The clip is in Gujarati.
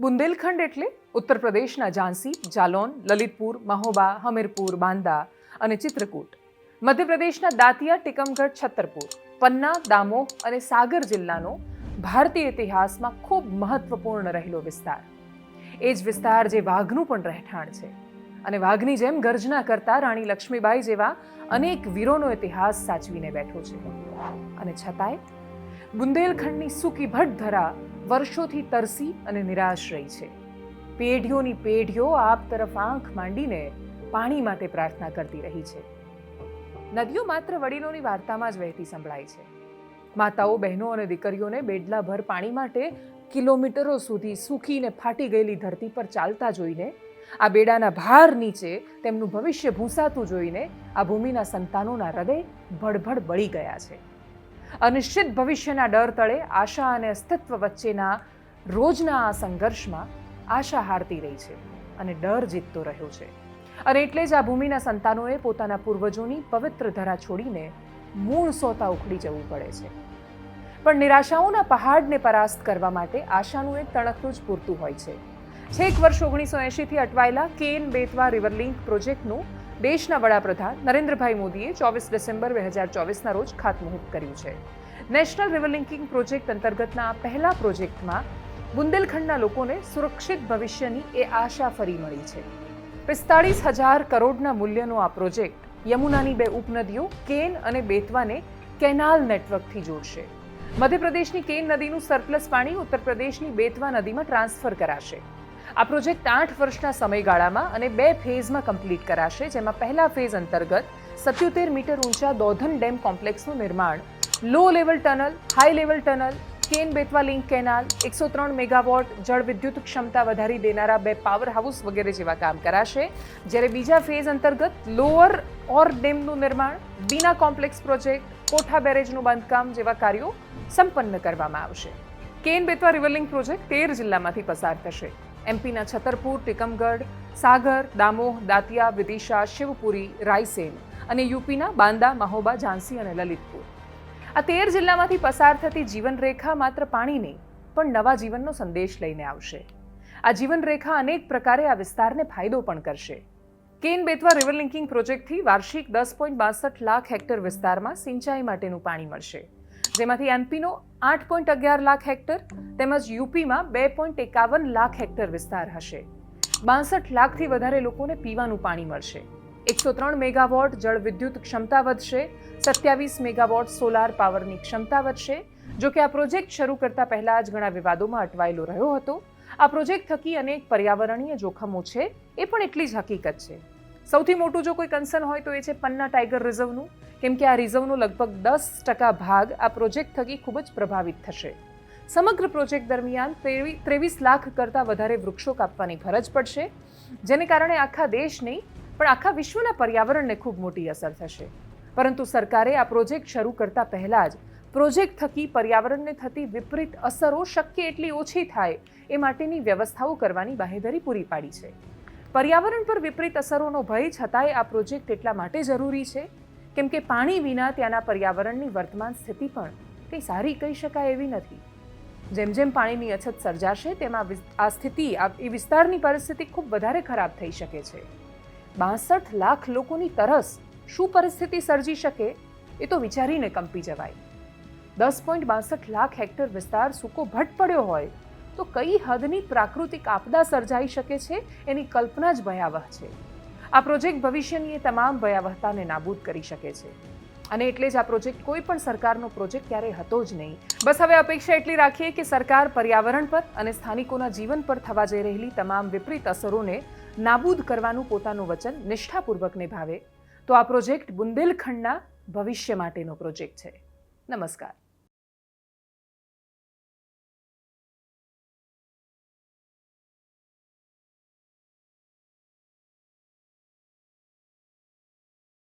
બુંદેલખંડ એટલે ઉત્તર પ્રદેશના ઝાંસી જાલૌન લલિતપુર, મહોબા, હમીરપુર, બાંદા અને ચિત્રકૂટ. મધ્યપ્રદેશના દાતિયા, ટીકમગઢ, છત્તરપુર, પન્ના, દામોહ અને સાગર જિલ્લાનો ભારતીય ઇતિહાસમાં ખૂબ મહત્વપૂર્ણ રહેલો વિસ્તાર. એ જ વિસ્તાર જે વાઘનું પણ રહેઠાણ છે. અને વાઘની જેમ ગર્જના કરતા રાણી લક્ષ્મીબાઈ જેવા અનેક વીરોનો ઇતિહાસ સાચવીને બેઠો છે. અને છતાંય બુંદેલખંડની સૂકી ભટ્ટ ધરા વર્ષોથી તરસી અને નિરાશ રહી છે. પેઢીઓની પેઢીઓ આપ તરફ આંખ માંડીને પાણી માટે પ્રાર્થના કરતી રહી છે. નદીઓ માત્ર વડીલોની વાર્તામાં જ વહેતી સંભળાય છે. માતાઓ, બહેનો અને દીકરીઓને બેડલાભર પાણી માટે કિલોમીટરો સુધી સૂકીને ફાટી ગયેલી ધરતી પર ચાલતા જોઈને, આ બેડાના ભાર નીચે તેમનું ભવિષ્ય ભૂંસાતું જોઈને આ ભૂમિના સંતાનોના હૃદય ભડભડ બળી ગયા છે. અનિશ્ચિત ભવિષ્યના ડર તળે આશા અને અસ્તિત્વ વચ્ચેના રોજના આ સંઘર્ષમાં આશા હારતી રહી છે અને ડર જીતતો રહ્યો છે. અને એટલે જ આ ભૂમિના સંતાનોએ પોતાના પૂર્વજોની પવિત્ર ધરા છોડીને મૂળ સોતા ઉખડી જવું પડે છે. પણ નિરાશાઓના પહાડને પરાસ્ત કરવા માટે આશાનું એક તણખલું જ પૂરતું હોય છે. છેક વર્ષ ઓગણીસો એંશીથી અટવાયેલા કેન બેતવા રિવરલિંક પ્રોજેક્ટનું દેશના વડાપ્રધાન નરેન્દ્રભાઈ મોદીએ ચોવીસ ડિસેમ્બર બે હજાર ચોવીસના રોજ ખાતમુહૂર્ત કર્યું છે. નેશનલ રિવરલિંકિંગ પ્રોજેક્ટ અંતર્ગતના પહેલા પ્રોજેક્ટમાં બુંદેલખંડના લોકોને સુરક્ષિત ભવિષ્યની એ આશા ફરી મળી છે. પિસ્તાળીસ હજાર કરોડના મૂલ્યનો આ પ્રોજેક્ટ યમુનાની બે ઉપનદીઓ, કેન અને બેતવાને કેનાલ નેટવર્કથી જોડશે. મધ્યપ્રદેશની કેન નદીનું સરપ્લસ પાણી ઉત્તર પ્રદેશની બેતવા નદીમાં ટ્રાન્સફર કરાશે. આ પ્રોજેક્ટ આઠ વર્ષના સમયગાળામાં અને બે ફેઝમાં કમ્પ્લીટ કરાશે, જેમાં પહેલા ફેઝ અંતર્ગત સત્યોતેર મીટર ઊંચા દોધન ડેમ કોમ્પ્લેક્સનું નિર્માણ, low level tunnel, high level tunnel, Ken Betwa link canal, એકસો ત્રણ મેગાવોટ જળ વિદ્યુત ક્ષમતા વધારી દેનારા બે પાવર હાઉસ વગેરે જેવા કામ કરાશે. જ્યારે બીજા ફેઝ અંતર્ગત લોઅર ઓર ડેમનું નિર્માણ, બીના કોમ્પ્લેક્સ પ્રોજેક્ટ કોઠા બેરેજનું બાંધકામ જેવા કાર્યો સંપન્ન કરવામાં આવશે. કેન બેતવા રિવરલિંગ પ્રોજેક્ટ તેર જિલ્લામાંથી પસાર થશે. એમપીના છતરપુર, ટીકમગઢ, સાગર, દામોહ, દાતિયા, વિદિશા, શિવપુરી, રાયસેન અને યુપીના બાંદા, મહોબા, ઝાંસી અને લલિતપુર. આ તેર જિલ્લામાંથી પસાર થતી જીવનરેખા માત્ર પાણી નહીં, પણ નવા જીવનનો સંદેશ લઈને આવશે. આ જીવનરેખા અનેક પ્રકારે આ વિસ્તારને ફાયદો પણ કરશે. કેન બેતવા રિવર લિંકિંગ પ્રોજેક્ટથી વાર્ષિક દસ પોઈન્ટ બાસઠ લાખ હેક્ટર વિસ્તારમાં સિંચાઈ માટેનું પાણી મળશે. જેમાંથી એમપીનો આઠ પોઈન્ટ અગિયાર લાખ હેક્ટર તેમજ યુપીમાં બે પોઈન્ટ એકાવન લાખ હેક્ટર વિસ્તાર હશે. બાસઠ લાખથી વધારે લોકોને પીવાનું પાણી મળશે. એકસો ત્રણ મેગાવોટ જળ વિદ્યુત ક્ષમતા વધશે. સત્યાવીસ મેગાવોટ સોલાર પાવરની ક્ષમતા વધશે. જો કે આ પ્રોજેક્ટ શરૂ કરતા પહેલા જ ઘણા વિવાદોમાં અટવાયેલો રહ્યો હતો. આ પ્રોજેક્ટ થકી અનેક પર્યાવરણીય જોખમો છે. એ પણ એટલી જ હકીકત છે. સૌથી મોટું જો કોઈ કન્સર્ન હોય તો એ છે પન્ના ટાઈગર રિઝર્વનું કેમ કે આ રિઝર્વનો લગભગ દસ ટકા ભાગ આ પ્રોજેક્ટ થકી ખૂબ જ પ્રભાવિત થશે. સમગ્ર પ્રોજેક્ટ દરમિયાન ત્રેવીસ લાખ કરતાં વધારે વૃક્ષો કાપવાની ફરજ પડશે, જેને કારણે આખા દેશ નહીં પણ આખા વિશ્વના પર્યાવરણને ખૂબ મોટી અસર થશે. પરંતુ સરકારે આ પ્રોજેક્ટ શરૂ કરતા પહેલાં જ પ્રોજેક્ટ થકી પર્યાવરણને થતી વિપરીત અસરો શક્ય એટલી ઓછી થાય એ માટેની વ્યવસ્થાઓ કરવાની બાહેધરી પૂરી પાડી છે. પર્યાવરણ પર વિપરીત અસરોનો ભય છતાંય આ પ્રોજેક્ટ એટલા માટે જરૂરી છે કેમ કે પાણી વિના ત્યાંના પર્યાવરણની વર્તમાન સ્થિતિ પણ કંઈ સારી કહી શકાય એવી નથી. જેમ જેમ પાણીની અછત સર્જાશે, તેમાં આ સ્થિતિ એ વિસ્તારની પરિસ્થિતિ ખૂબ વધારે ખરાબ થઈ શકે છે. બાસઠ લાખ લોકોની તરસ શું પરિસ્થિતિ સર્જી શકે એ તો વિચારીને કંપી જવાય. દસ પોઈન્ટ બાસઠ લાખ હેક્ટર વિસ્તાર સૂકો ભટ પડ્યો હોય તો કઈ હદની પ્રાકૃતિક આપદા સર્જાઈ શકે છે એની કલ્પના જ ભયાવહ છે. આ પ્રોજેક્ટ ભવિષ્યની એ તમામ ભયાવહતાને નાબૂદ કરી શકે છે. અને એટલે જ આ પ્રોજેક્ટ કોઈ પણ સરકારનો પ્રોજેક્ટ ક્યારેય હતો જ નહીં. બસ હવે અપેક્ષા એટલી રાખીએ કે સરકાર પર્યાવરણ પર અને સ્થાનિકોના જીવન પર થવા જઈ રહેલી તમામ વિપરીત અસરોને નાબૂદ કરવાનું પોતાનું વચન નિષ્ઠાપૂર્વક નિભાવે. તો આ પ્રોજેક્ટ બુંદેલખંડના ભવિષ્ય માટેનો પ્રોજેક્ટ છે. નમસ્કાર.